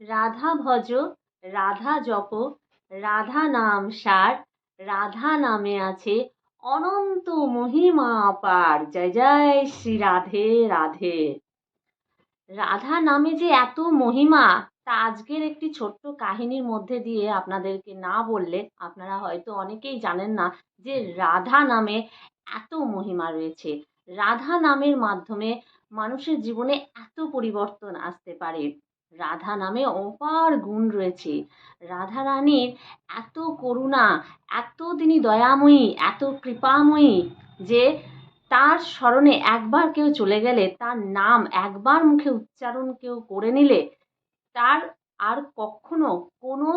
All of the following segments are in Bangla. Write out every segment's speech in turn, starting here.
রাধা ভজ, রাধা জপ, রাধা নাম সার, রাধা নামে আছে অনন্ত মহিমা পার। জয় জয় শ্রী রাধে রাধে। রাধা নামে যে এত মহিমা, তা আজকের একটি ছোট্ট কাহিনীর মধ্যে দিয়ে আপনাদেরকে না বললে আপনারা হয়তো অনেকেই জানেন না যে রাধা নামে এত মহিমা রয়েছে। রাধা নামের মাধ্যমে মানুষের জীবনে এত পরিবর্তন আসতে পারে। রাধা নামে অপার গুণ রয়েছে। রাধা রানীর এত করুণা, এত তিনি দয়াময়ী, এত কৃপাময়ী যে তার স্মরণে একবার কেউ চলে গেলে, তার নাম একবার মুখে উচ্চারণ কেউ করে নিলে, তার আর কখনো কোনো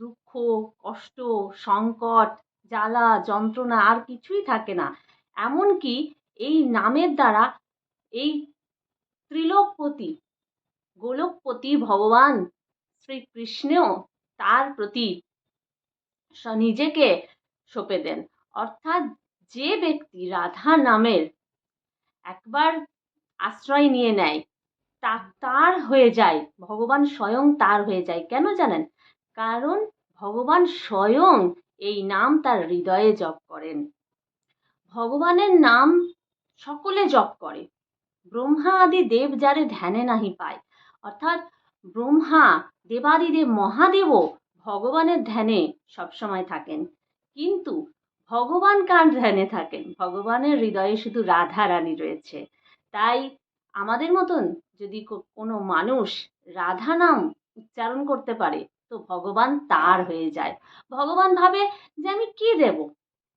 দুঃখ, কষ্ট, সংকট, জ্বালা, যন্ত্রণা আর কিছুই থাকে না। এমনকি এই নামের দ্বারা এই ত্রিলোকপতি গোলকপতি ভগবান শ্রীকৃষ্ণও তার প্রতি নিজেকে সঁপে দেন। অর্থাৎ যে ব্যক্তি রাধা নামের একবার আশ্রয় নিয়ে নেয়, তা তার হয়ে যায়, ভগবান স্বয়ং তার হয়ে যায়। কেন জানেন? কারণ ভগবান স্বয়ং এই নাম তার হৃদয়ে জপ করেন। ভগবানের নাম সকলে জপ করে। ব্রহ্মা আদি দেব যারে ধ্যানে নাহি পায়। অর্থাৎ ব্রহ্মা দেবাদিদেব মহাদেবও ভগবানের ধ্যানে সবসময় থাকেন। কিন্তু ভগবান কার ধ্যানে থাকেন? ভগবানের হৃদয়ে শুধু রাধা রানী রয়েছে। তাই আমাদের মতন যদি কোনো মানুষ রাধা নাম উচ্চারণ করতে পারে, তো ভগবান তার হয়ে যায়। ভগবান ভাবে যে আমি কি দেব?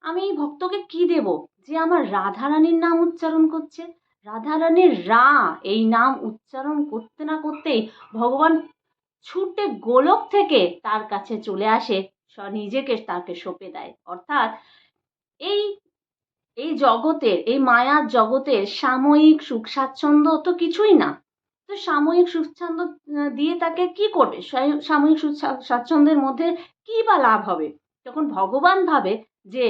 আমি ভক্তকে কি দেব? যে আমার রাধা রানীর নাম উচ্চারণ করছে? রাধারানীর রা এই নাম উচ্চারণ করতে না করতেই ভগবান ছুটে গোলক থেকে তার কাছে চলে আসে। নিজেকে তাকে সঁপে দেয়। অর্থাৎ এই এই জগতের, এই মায়ার জগতের সাময়িক সুখ স্বাচ্ছন্দ্য তো কিছুই না। তো সাময়িক স্বাচ্ছন্দ্য দিয়ে তাকে কি করবে? সাময়িক স্বাচ্ছন্দ্যের মধ্যে কি বা লাভ হবে? তখন ভগবান ভাবে যে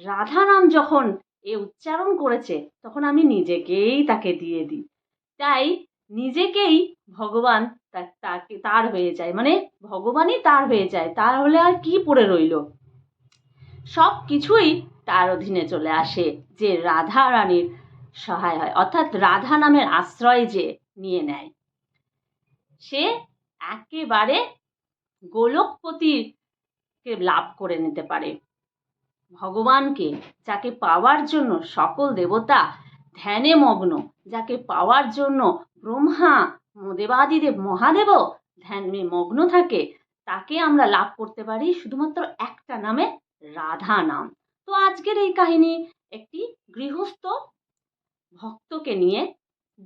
রাধা নাম যখন এ উচ্চারণ করেছে, তখন আমি নিজেকেই তাকে দিয়ে দিই। তাই নিজেকেই ভগবান তাকে, তার হয়ে যায়। মানে ভগবানই তার হয়ে যায়। তাহলে আর কি পড়ে রইল? সব কিছুই তার অধীনে চলে আসে, যে রাধা রানীর সহায় হয়। অর্থাৎ রাধা নামের আশ্রয় যে নিয়ে নেয়। সে একেবারে গোলকপতিকে লাভ করে নিতে পারে। ভগবানকে, যাকে পাওয়ার জন্য সকল দেবতা ধ্যানে মগ্ন, যাকে পাওয়ার জন্য ব্রহ্মা, দেবাদিদেব, মহাদেবও ধ্যানে মগ্ন থাকে, তাকে আমরা লাভ করতে পারি শুধুমাত্র একটা নামে রাধা নাম। তো আজকের এই কাহিনী একটি গৃহস্থ ভক্তকে নিয়ে,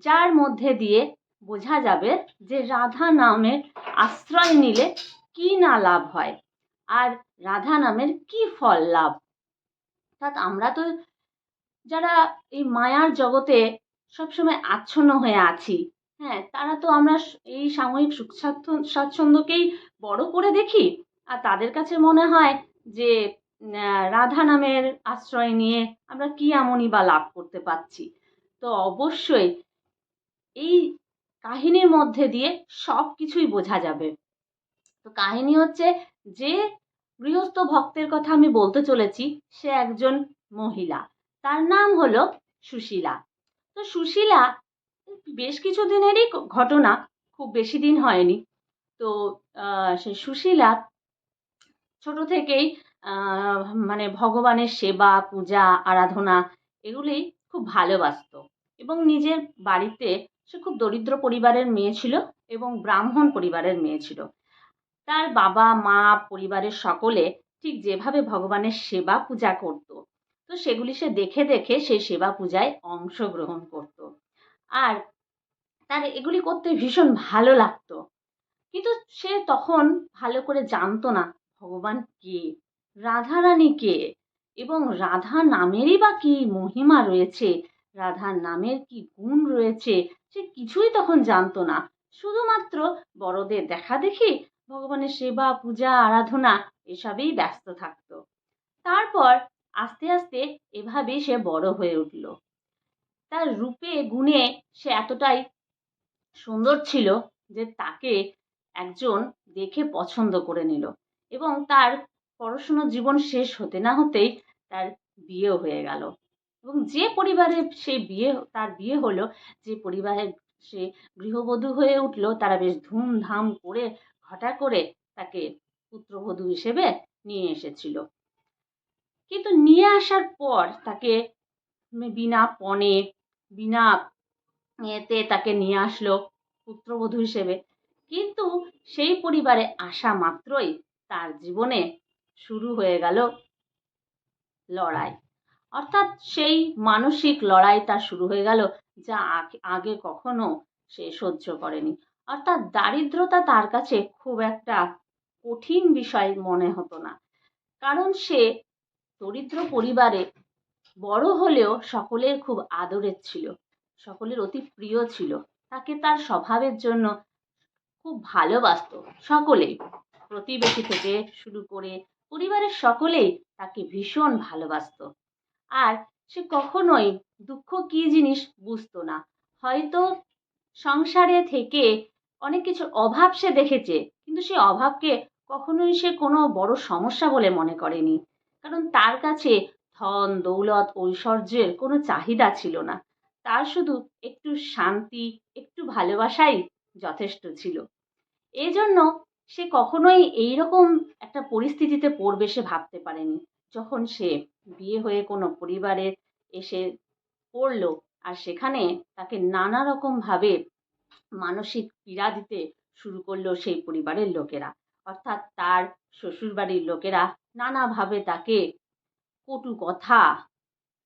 যার মধ্যে দিয়ে বোঝা যাবে যে রাধা নামের আশ্রয় নিলে কি না লাভ হয়, আর রাধা নামের কি ফল লাভ অর্থাৎ আমরা তো যারা এই মায়ার জগতে সবসময় আচ্ছন্ন হয়ে আছি হ্যাঁ তারা তো আমরা এই সাময়িক সুখ স্বাচ্ছন্দ্যকেই বড় করে দেখি। আর তাদের কাছে মনে হয় যে রাধা নামের আশ্রয় নিয়ে আমরা কি এমনই বা লাভ করতে পারছি। তো অবশ্যই এই কাহিনীর মধ্যে দিয়ে সব কিছুই বোঝা যাবে। তো কাহিনী হচ্ছে যে গৃহস্থ ভক্তের কথা আমি বলতে চলেছি, সে একজন মহিলা। তার নাম হলো সুশীলা। তো সুশীলা বেশ কিছু দিনেরই ঘটনা, খুব বেশি দিন হয়নি। তো সে সুশীলা ছোট থেকেই মানে ভগবানের সেবা, পূজা, আরাধনা এগুলি খুব ভালোবাসতো এবং নিজের বাড়িতে সে খুব দরিদ্র পরিবারের মেয়ে ছিল এবং ব্রাহ্মণ পরিবারের মেয়ে ছিল। তার বাবা, মা, পরিবারের সকলে ঠিক যেভাবে ভগবানের সেবা পূজা করত, তো সেগুলি সে দেখে দেখে সেই সেবা পূজায় অংশগ্রহণ করত। আর তার এগুলি করতে ভীষণ ভালো লাগতো। কিন্তু সে তখন ভালো করে জানতো না, ভগবান কে, রাধারানী কে, এবং রাধা নামেরই বা কি মহিমা রয়েছে রাধার নামের কি গুণ রয়েছে, সে কিছুই তখন জানতো না। শুধুমাত্র বড়দের দেখা দেখি ভগবানের সেবা, পূজা, আরাধনা এসবেই ব্যস্ত থাকতো। তারপর আস্তে আস্তে এভাবেই সে বড় হয়ে উঠল। তার রূপে, গুণে সে এতটাই সুন্দর ছিল যে তাকে একজন দেখে পছন্দ করে নিল এবং তার পড়াশুনোর জীবন শেষ হতে না হতেই তার বিয়েও হয়ে গেল। এবং যে পরিবারে সে বিয়ে, তার বিয়ে হলো, যে পরিবারে সে গৃহবধূ হয়ে উঠল, তারা বেশ ধুমধাম করে ঘটা করে তাকে পুত্রবধূ হিসেবে নিয়ে এসেছিল। কিন্তু নিয়ে আসার পর তাকে বিনা পণে, বিনা এতে তাকে নিয়ে আসলো পুত্রবধূ হিসেবে। কিন্তু সেই পরিবারে আসা মাত্রই তার জীবনে শুরু হয়ে গেল লড়াই। অর্থাৎ সেই মানসিক লড়াই তার শুরু হয়ে গেল যা আগে কখনো সে সহ্য করেনি। অর্থাৎ দারিদ্রতা তার কাছে খুব একটা কঠিন বিষয় মনে হতো না। কারণ সে দরিদ্র পরিবারে বড় হলেও সকলের খুব আদরের ছিল, সকলের অতি প্রিয় ছিল। তাকে তার স্বভাবের জন্য খুব ভালোবাসত সকলেই। প্রতিবেশী থেকে শুরু করে পরিবারের সকলেই তাকে ভীষণ ভালোবাসত। আর সে কখনোই দুঃখ কী জিনিস বুঝতো না। হয়তো সংসারে থেকে অনেক কিছুর অভাব সে দেখেছে, কিন্তু সে অভাবকে কখনোই সে কোনো বড় সমস্যা বলে মনে করেনি। কারণ তার কাছে ধন, দৌলত, ঐশ্বর্যের কোনো চাহিদা ছিল না। তার শুধু একটু শান্তি, একটু ভালোবাসাই যথেষ্ট ছিল। এজন্য সে কখনোই এইরকম একটা পরিস্থিতিতে পড়বে সে ভাবতে পারেনি। যখন সে বিয়ে হয়ে কোনো পরিবারে এসে পড়ল, আর সেখানে তাকে নানা রকমভাবে মানসিক পীড়া দিতে শুরু করল সেই পরিবারের লোকেরা। অর্থাৎ তার শ্বশুরবাড়ির লোকেরা নানাভাবে তাকে কটু কথা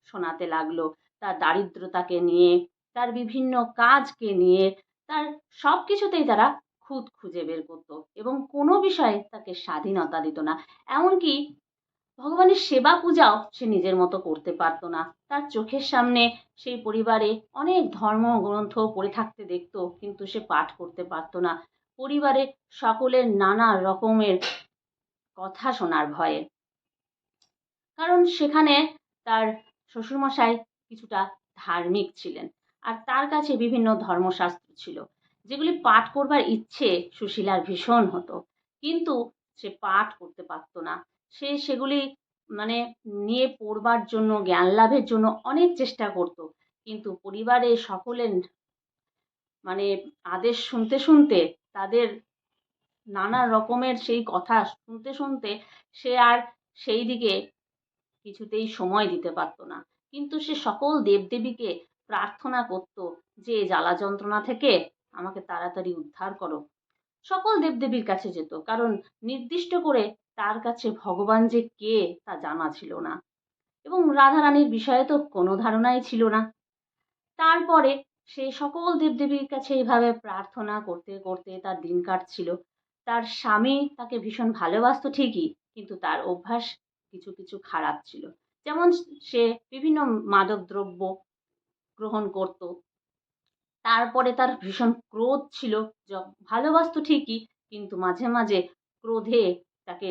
শোনাতে লাগল। তার দারিদ্রতাকে নিয়ে, তার বিভিন্ন কাজকে নিয়ে, তার সব কিছুতেই তারা খুঁত খুঁজে বের করতো এবং কোনো বিষয়ে তাকে স্বাধীনতা দিত না। এমনকি ভগবানের সেবা পূজাও সে নিজের মতো করতে পারতো না। তার চোখের সামনে সেই পরিবারে অনেক ধর্মগ্রন্থ পড়ে থাকতে দেখতো, কিন্তু সে পাঠ করতে পারতো না। পরিবারে সকলের নানা রকমের কথা শোনার ভয়ে। কারণ সেখানে তার শ্বশুরমশাই কিছুটা ধার্মিক ছিলেন আর তার কাছে বিভিন্ন ধর্মশাস্ত্র ছিল, যেগুলি পাঠ করবার ইচ্ছে সুশীলার ভীষণ হতো। কিন্তু সে পাঠ করতে পারত না। সে সেগুলি মানে নিয়ে পড়বার জন্য, জ্ঞান লাভের জন্য অনেক চেষ্টা করত। কিন্তু পরিবারে সকলের মানে আদেশ শুনতে শুনতে তাদের নানা রকমের সেই কথা শুনতে শুনতে সে আর সেই দিকে কিছুতেই সময় দিতে পারতো না। কিন্তু সে সকল দেবদেবীকে প্রার্থনা করত যে, জ্বালা যন্ত্রণা থেকে আমাকে তাড়াতাড়ি উদ্ধার করো। সকল দেবদেবীর কাছে যেত। কারণ নির্দিষ্ট করে তার কাছে ভগবান যে কে তা জানা ছিল না। এবং রাধারানীর বিষয়ে তো কোনো ধারণাই ছিল না। তারপরে সে সকল দেবদেবীর কাছে এইভাবে প্রার্থনা করতে করতে তার দিন কাটছিল। তার স্বামী তাকে ভীষণ ভালোবাসত ঠিকই, কিন্তু তার অভ্যাস কিছু কিছু খারাপ ছিল। যেমন সে বিভিন্ন মাদক দ্রব্য গ্রহণ করত। তারপরে তার ভীষণ ক্রোধ ছিল। ভালোবাসত ঠিকই, কিন্তু মাঝে মাঝে ক্রোধে তাকে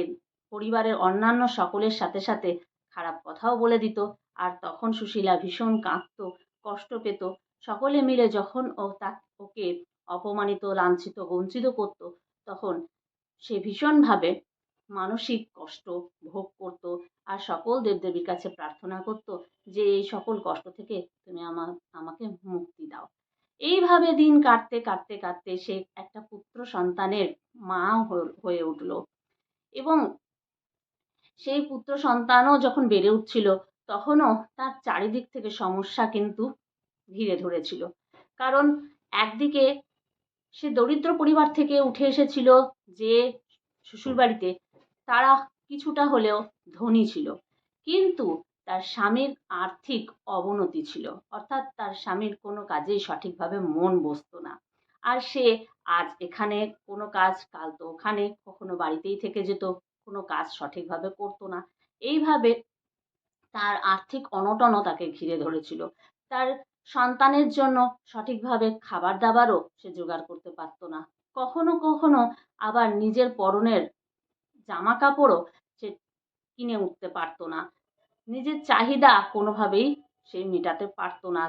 পরিবারের অন্যান্য সকলের সাথে সাথে খারাপ কথাও বলে দিত। আর তখন সুশীলা ভীষণ কাঁদত, কষ্ট পেত। সকলে মিলে যখন ও তা, ওকে অপমানিত, লাঞ্ছিত, বঞ্চিত করত, তখন সে ভীষণভাবে মানসিক কষ্ট ভোগ করত আর সকল দেবদেবীর কাছে প্রার্থনা করত যে, এই সকল কষ্ট থেকে তুমি আমার আমাকে মুক্তি দাও। এইভাবে দিন কাটতে কাটতে কাটতে সে একটা পুত্র সন্তানের মা হয়ে উঠল। এবং সেই পুত্র সন্তানও যখন বেড়ে উঠছিল, তখনও তার চারিদিক থেকে সমস্যা কিন্তু ঘিরে ধরেছিল। কারণ একদিকে সে দরিদ্র পরিবার থেকে উঠে এসেছিল যে শ্বশুরবাড়িতে, তারা কিছুটা হলেও ধনী ছিল। কিন্তু তার স্বামীর আর্থিক অবনতি ছিল, অর্থাৎ তার স্বামীর কোনো কাজেই সঠিকভাবে মন বসতো না। আর সে আজ এখানে কোনো কাজ, কাল তো ওখানে, কখনো বাড়িতেই থেকে যেত, কোনো কাজ সঠিকভাবে করতো না। এইভাবে তার আর্থিক অনটনও তাকে ঘিরে ধরেছিল। তার সন্তানের জন্য সঠিকভাবে খাবার দাবারও সে জোগাড় করতে পারতো না। কখনো কখনো আবার নিজের পরনের জামা কাপড়ও সে কিনে উঠতে পারতো না। নিজের চাহিদা কোনোভাবেই সে মেটাতে পারতো না,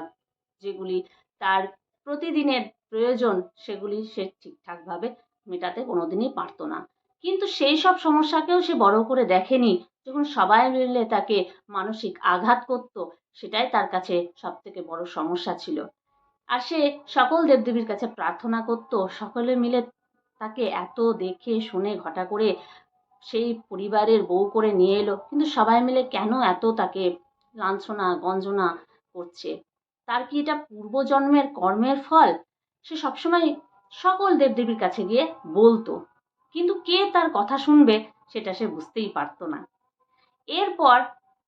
যেগুলি তার প্রতিদিনের প্রয়োজন সেগুলি সে ঠিকঠাকভাবে মেটাতে কোনোদিনই পারতো না। কিন্তু সেই সব সমস্যাকেও সে বড় করে দেখেনি। যখন সবাই মিলে তাকে মানসিক আঘাত করত, সেটাই তার কাছে সব থেকে বড় সমস্যা ছিল। আর সে সকল দেবদেবীর কাছে প্রার্থনা করত, সকলে মিলে তাকে এত দেখে, শুনে, ঘটা করে সেই পরিবারের বউ করে নিয়ে এলো। কিন্তু সবাই মিলে কেন এত তাকে লাঞ্ছনা, গঞ্জনা করছে? তার কি এটা পূর্বজন্মের কর্মের ফল? সে সবসময় সকল দেবদেবীর কাছে গিয়ে বলতো। কিন্তু কে তার কথা শুনবে সেটা সে বুঝতেই পারতো না। এরপর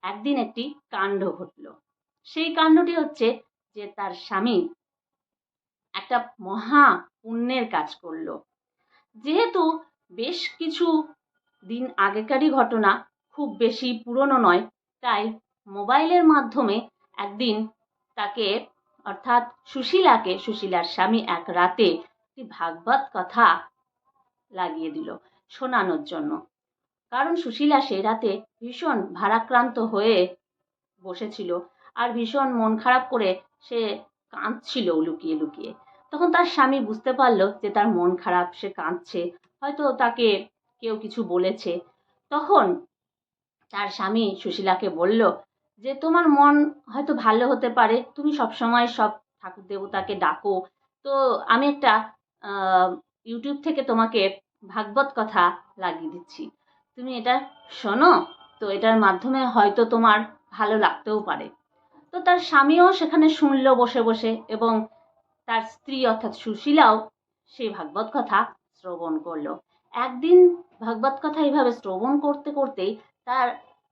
একদিন একটি কাণ্ড ঘটল। সেই কাণ্ডটি হচ্ছে যে তার স্বামী একটা মহা পুণ্যের কাজ করল। যেহেতু বেশ কিছু দিন আগেকারই ঘটনা খুব বেশি পুরনো নয়, তাই মোবাইলের মাধ্যমে একদিন তাকে অর্থাৎ সুশীলাকে সুশীলার স্বামী এক রাতে একটি ভাগবত কথা লাগিয়ে দিল শোনানোর জন্য। কারণ সুশীলা সেই রাতে ভীষণ ভারাক্রান্ত হয়ে বসেছিল আর ভীষণ মন খারাপ করে সে কাঁদছিল লুকিয়ে লুকিয়ে। তখন তার স্বামী বুঝতে পারল যে তার মন খারাপ, সে কাঁদছে। হয়তো তাকে কেউ কিছু বলেছে। তখন তার স্বামী সুশীলাকে বলল যে তোমার মন হয়তো ভালো হতে পারে, তুমি সবসময় সব ঠাকুর দেবতাকে ডাকো। তো আমি একটা ইউটিউব থেকে তোমাকে ভাগবত কথা লাগিয়ে দিচ্ছি। তুমি এটা শোনো, তো এটার মাধ্যমে হয়তো তোমার ভালো লাগতেও পারে। তো তার স্বামীও সেখানে শুনলো বসে বসে এবং তার স্ত্রী অর্থাৎ সুশীলাও সেই ভাগবত কথা শ্রবণ করল। একদিন ভাগবত কথা এইভাবে শ্রবণ করতে করতেই তার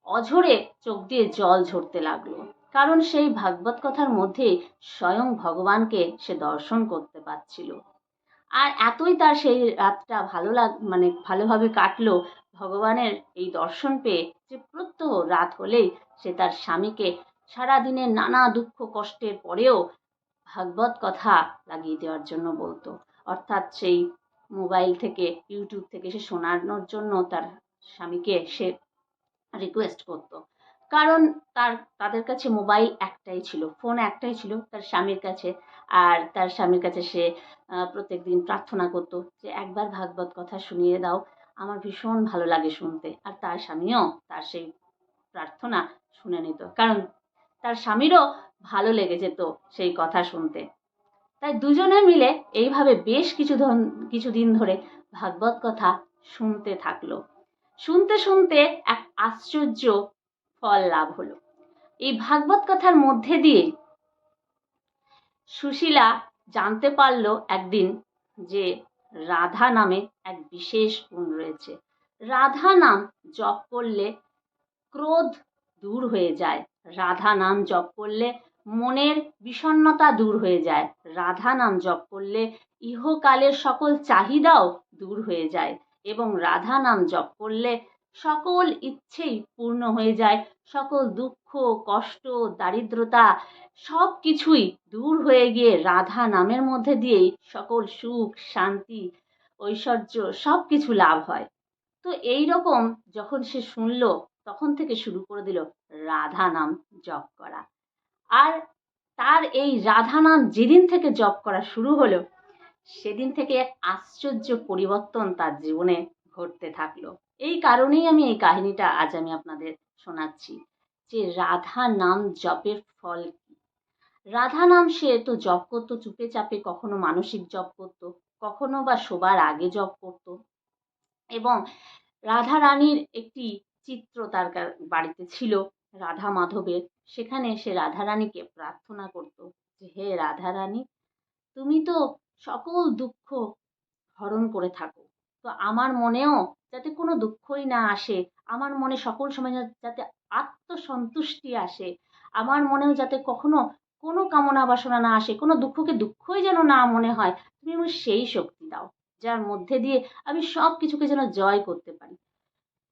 অঝরে চোখ দিয়ে জল ঝরতে লাগল, কারণ সেই ভাগবত কথার মধ্যে স্বয়ং ভগবানকে সে দর্শন করতে পারছিল। আর এতই তার সেই রাতটা ভালো লাগ মানে ভালোভাবে কাটলো ভগবানের এই দর্শন পেয়ে যে প্রত্যহ রাত হলেই সে তার স্বামীকে সারাদিনের নানা দুঃখ কষ্টের পরেও ভাগবত কথা লাগিয়ে দেওয়ার জন্য বলতো। অর্থাৎ সেই মোবাইল থেকে, ইউটিউব থেকে সে শোনানোর জন্য তার স্বামীকে সে রিকোয়েস্ট করতো। কারণ তার, তাদের কাছে মোবাইল একটাই ছিল ফোন একটাই ছিল তার স্বামীর কাছে। আর তার স্বামীর কাছে সে প্রত্যেক দিন প্রার্থনা করতো যে একবার ভাগবত কথা শুনিয়ে দাও, আমার ভীষণ ভালো লাগে শুনতে। আর তার স্বামীও তার সেই প্রার্থনা শুনে নিত। কারণ তার স্বামীরও ভালো লেগে যেত সেই কথা শুনতে। তাই দুজনে মিলে এইভাবে বেশ কিছু ধন, কিছুদিন ধরে ভাগবত কথা শুনতে থাকল। শুনতে শুনতে এক আশ্চর্য ফল লাভ হলো। এই ভাগবত কথার মধ্যে দিয়ে সুশীলা জানতে পারল একদিন যে রাধা নামে এক বিশেষ গুণ রয়েছে। রাধা নাম জপ করলে ক্রোধ দূর হয়ে যায়। রাধা নাম জপ করলে মনের বিষণ্নতা দূর হয়ে যায়। রাধা নাম জপ করলে ইহকালের সকল চাহিদাও দূর হয়ে যায়। এবং রাধা নাম জপ করলে সকল ইচ্ছেই পূর্ণ হয়ে যায়। সকল দুঃখ, কষ্ট, দারিদ্রতা সব কিছুই দূর হয়ে গিয়ে রাধা নামের মধ্যে দিয়েই সকল সুখ, শান্তি, ঐশ্বর্য সব কিছু লাভ হয়। তো এই রকম যখন সে শুনল, তখন থেকে শুরু করে দিল রাধা নাম জপ করা। আর তার এই রাধা নাম যেদিন থেকে জপ করা শুরু হলো সেদিন থেকে এক আশ্চর্য পরিবর্তন তার জীবনে ঘটতে থাকল। এই কারণেই আমি এই কাহিনীটা আজ আমি আপনাদের শোনাচ্ছি যে রাধা নাম জপের ফল কি? রাধা নাম সে তো জপ করতো, চুপে চাপে কখনো মানসিক জপ করতো, কখনো বা শোবার আগে জপ করতো এবং রাধা রানীর একটি চিত্র তার বাড়িতে ছিল, রাধা মাধবের। সেখানে সে রাধা রানীকে প্রার্থনা করতো যে, হে রাধা রানী, তুমি তো সকল দুঃখ হরণ করে থাকো তো আমার মনেও যাতে কোনো দুঃখই না আসে, আমার মনে সকল সময় যাতে আত্মসন্তুষ্টি আসে, আমার মনেও যাতে কখনো কোনো কামনা বাসনা না আসে, কোনো দুঃখকে দুঃখই যেন না মনে হয়, তুমি আমার সেই শক্তি দাও, যার মধ্যে দিয়ে আমি সব কিছুকে যেন জয় করতে পারি।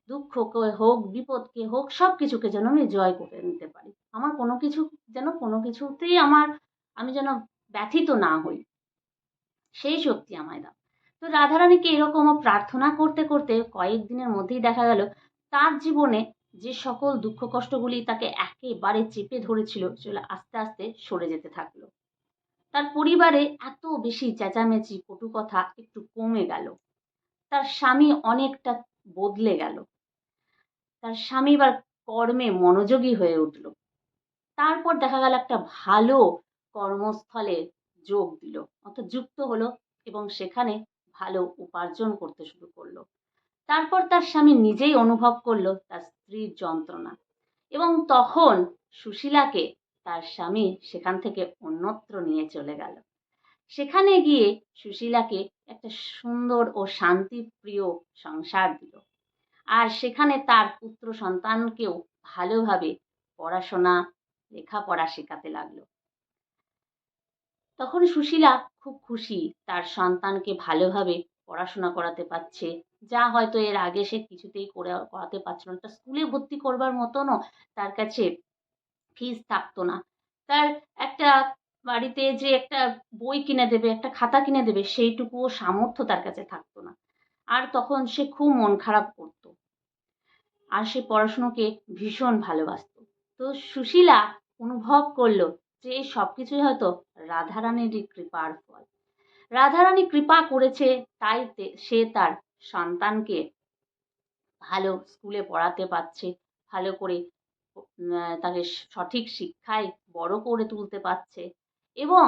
দুঃখকে হোক বিপদকে হোক সব কিছুকে যেন আমি জয় করে নিতে পারি। আমার কোনো কিছু, যেন কোনো কিছুতেই আমার, আমি যেন ব্যথিত না হই। সেই শক্তি আমায় দাও। তো রাধারানীকে এরকম প্রার্থনা করতে করতে কয়েকদিনের মধ্যেই দেখা গেল, তার জীবনে যে সকল দুঃখ কষ্টগুলি তাকে একেবারে চেপে ধরেছিল, সেগুলো আস্তে আস্তে সরে যেতে থাকল। তার পরিবারে এত বেশি চেঁচামেচি, কটু কথা একটু কমে গেল। তার স্বামী অনেকটা বদলে গেল। তার স্বামী এবার কর্মে মনোযোগী হয়ে উঠল। তারপর দেখা গেল একটা ভালো কর্মস্থলে যোগ দিল। অর্থাৎ যুক্ত হলো এবং সেখানে ভালো উপার্জন করতে শুরু করল। তারপর তার স্বামী নিজেই অনুভব করল তার স্ত্রীর যন্ত্রণা এবং তখন সুশীলাকে তার স্বামী সেখান থেকে অন্যত্র নিয়ে চলে গেল। সেখানে গিয়ে সুশীলাকে একটা সুন্দর ও শান্তিপ্রিয় সংসার দিল। আর সেখানে তার পুত্র সন্তানকেও ভালোভাবে পড়াশোনা, লেখাপড়া শেখাতে লাগল। তখন সুশীলা খুব খুশি তার সন্তানকে ভালোভাবে পড়াশোনা করাতে পারছে। যা হয়তো এর আগে সে কিছুতেই করে করাতে পারছিল না। স্কুলে ভর্তি করবার মতনও তার কাছে ফিস থাকতো না। তার একটা বাড়িতে যে একটা বই কিনে দেবে, একটা খাতা কিনে দেবে, সেইটুকুও সামর্থ্য তার কাছে থাকতো না। আর তখন সে খুব মন খারাপ করত। আর সে পড়াশুনোকে ভীষণ ভালোবাসত। তো সুশীলা অনুভব করল যে সব কিছুই হয়তো রাধারানীরই কৃপার ফল। রাধারানী কৃপা করেছে, তাই সে তার সন্তানকে ভালো স্কুলে পড়াতে পারছে, ভালো করে তাকে সঠিক শিক্ষায় বড় করে তুলতে পারছে। এবং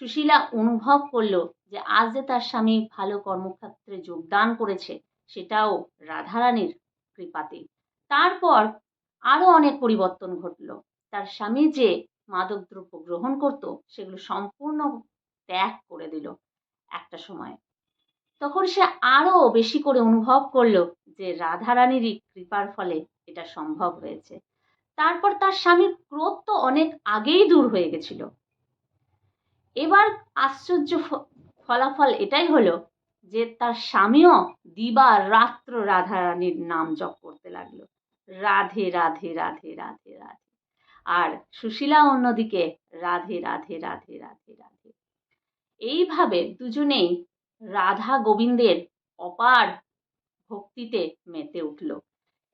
সুশীলা অনুভব করল যে আজ যে তার স্বামী ভালো কর্মক্ষেত্রে যোগদান করেছে, সেটাও রাধারানীর কৃপাতে তারপর আরও অনেক পরিবর্তন ঘটলো। তার স্বামী যে মাদকদ্রব্য গ্রহণ করত, সেগুলো সম্পূর্ণ ত্যাগ করে দিল একটা সময়। তখন সে আরও বেশি করে অনুভব করল যে রাধারানীরই কৃপার ফলে এটা সম্ভব হয়েছে। তারপর তার স্বামীর ক্রোধ তো অনেক আগেই দূর হয়ে গেছিল। এবার আশ্চর্য ফলাফল এটাই হলো যে তার স্বামীও দিবা রাত্র রাধারানীর নাম জপ করতে লাগল। রাধে রাধে রাধে রাধে রাধে। আর সুশীলা অন্যদিকে, রাধে রাধে রাধে রাধে রাধে। এইভাবে দুজনেই রাধা গোবিন্দের অপার ভক্তিতে মেতে উঠল।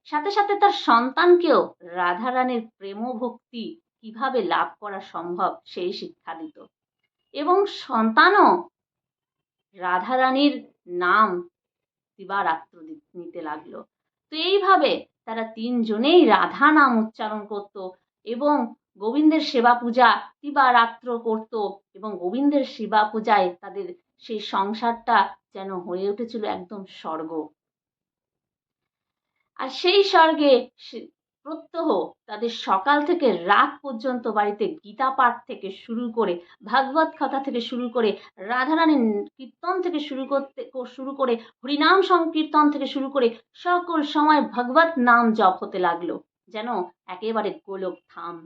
সাথে সাথে তার সন্তানকেও রাধারানীর প্রেম ভক্তি কীভাবে লাভ করা সম্ভব সেই শিক্ষা দিত। এবং সন্তানও রাধারানীর নাম দিবারাত্র নিতে লাগল। তো এইভাবে তারা তিনজনেই রাধা নাম উচ্চারণ করত। এবং গোবিন্দের সেবা পূজা দিবারাত্র করত এবং গোবিন্দের সেবা পূজায় তাদের সেই সংসারটা যেন হয়ে উঠেছিল একদম স্বর্গ। আর সেই স্বর্গে প্রত্যহ তাদের সকাল থেকে রাত পর্যন্ত বাড়িতে গীতা পাঠ থেকে শুরু করে, ভাগবত কথা থেকে শুরু করে, রাধারানীর কীর্তন থেকে শুরু করতে, শুরু করে, হরিনাম সংকীর্তন থেকে শুরু করে সকল সময় ভগবত নাম জপ হতে লাগল। যেন একেবারে গোলক থাম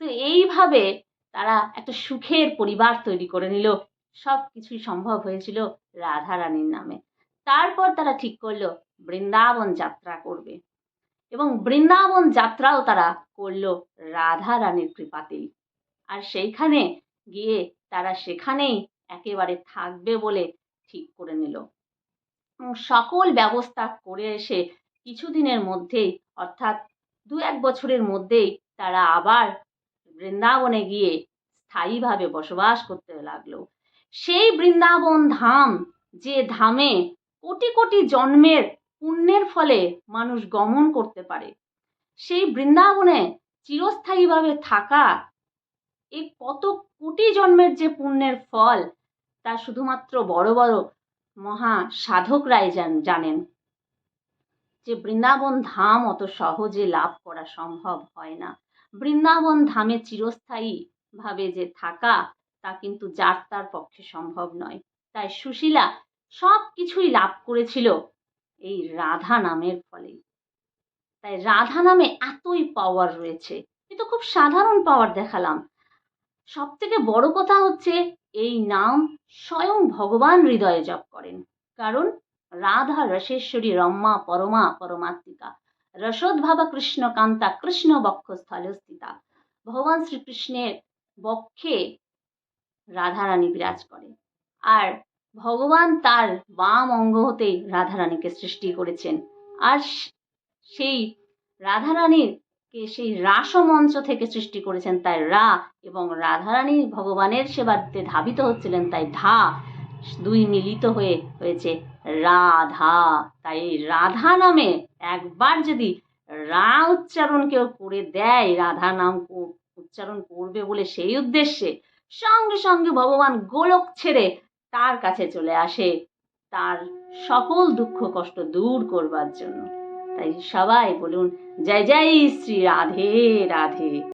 তো এইভাবে তারা একটা সুখের পরিবার তৈরি করে নিল। সব কিছুই সম্ভব হয়েছিল রাধা রানীর নামে। তারপর তারা ঠিক করল, বৃন্দাবন যাত্রা করবে। এবং বৃন্দাবন যাত্রাও তারা করল রাধা রানীর কৃপাতেই। আর সেইখানে গিয়ে তারা সেখানেই একেবারে থাকবে বলে ঠিক করে নিল। সকল ব্যবস্থা করে এসে কিছুদিনের মধ্যেই অর্থাৎ দু এক বছরের মধ্যেই তারা আবার বৃন্দাবনে গিয়ে স্থায়ীভাবে বসবাস করতে লাগল। সেই বৃন্দাবন ধাম, যে ধামে কোটি কোটি জন্মের পুণ্যের ফলে মানুষ গমন করতে পারে, সেই বৃন্দাবনে চিরস্থায়ীভাবে থাকা এই কত কোটি জন্মের যে পুণ্যের ফল, তা শুধুমাত্র বড় বড় মহা সাধকরাই জানেন। যে বৃন্দাবন ধাম অত সহজে লাভ করা সম্ভব হয় না। বৃন্দাবন ধামে চিরস্থায়ী ভাবে যে থাকা, তা কিন্তু যার তার পক্ষে সম্ভব নয়। তাই সুশীলা সব কিছুই লাভ করেছিল এই রাধা নামের ফলে তাই রাধা নামে এতই পাওয়ার রয়েছে, এ তো খুব সাধারণ পাওয়ার দেখালাম। সব থেকে বড় কথা হচ্ছে, এই নাম স্বয়ং ভগবান হৃদয়ে জপ করেন। কারণ রাধা রসেশ্বরী রম্মা পরমা পরমাত্মিকা রসোদ্ভাবা কৃষ্ণ কান্তা কৃষ্ণ বক্ষ স্থলস্থিতা ভগবান শ্রীকৃষ্ণের বক্ষে রাধারানী বিরাজ করে। আর ভগবান তার বাম অঙ্গ হতেই রাধারানীকে সৃষ্টি করেছেন। আর সেই রাধারানীকে সেই রাসমঞ্চ থেকে সৃষ্টি করেছেন তাই রা এবং রাধারানী ভগবানের সেবাতে ধাবিত হচ্ছিলেন তাই ধা। দুই মিলিত হয়ে হয়েছে রাধা। তাই রাধা নামে একবার যদি রা উচ্চারণ কেউ করে দেয়, রাধা নাম উচ্চারণ করবে বলে সেই উদ্দেশ্যে সঙ্গে সঙ্গে ভগবান গোলক ছেড়ে তার কাছে চলে আসে তার সকল দুঃখ কষ্ট দূর করবার জন্য। তাই সবাই বলুন, জয় জয় শ্রী রাধে রাধে।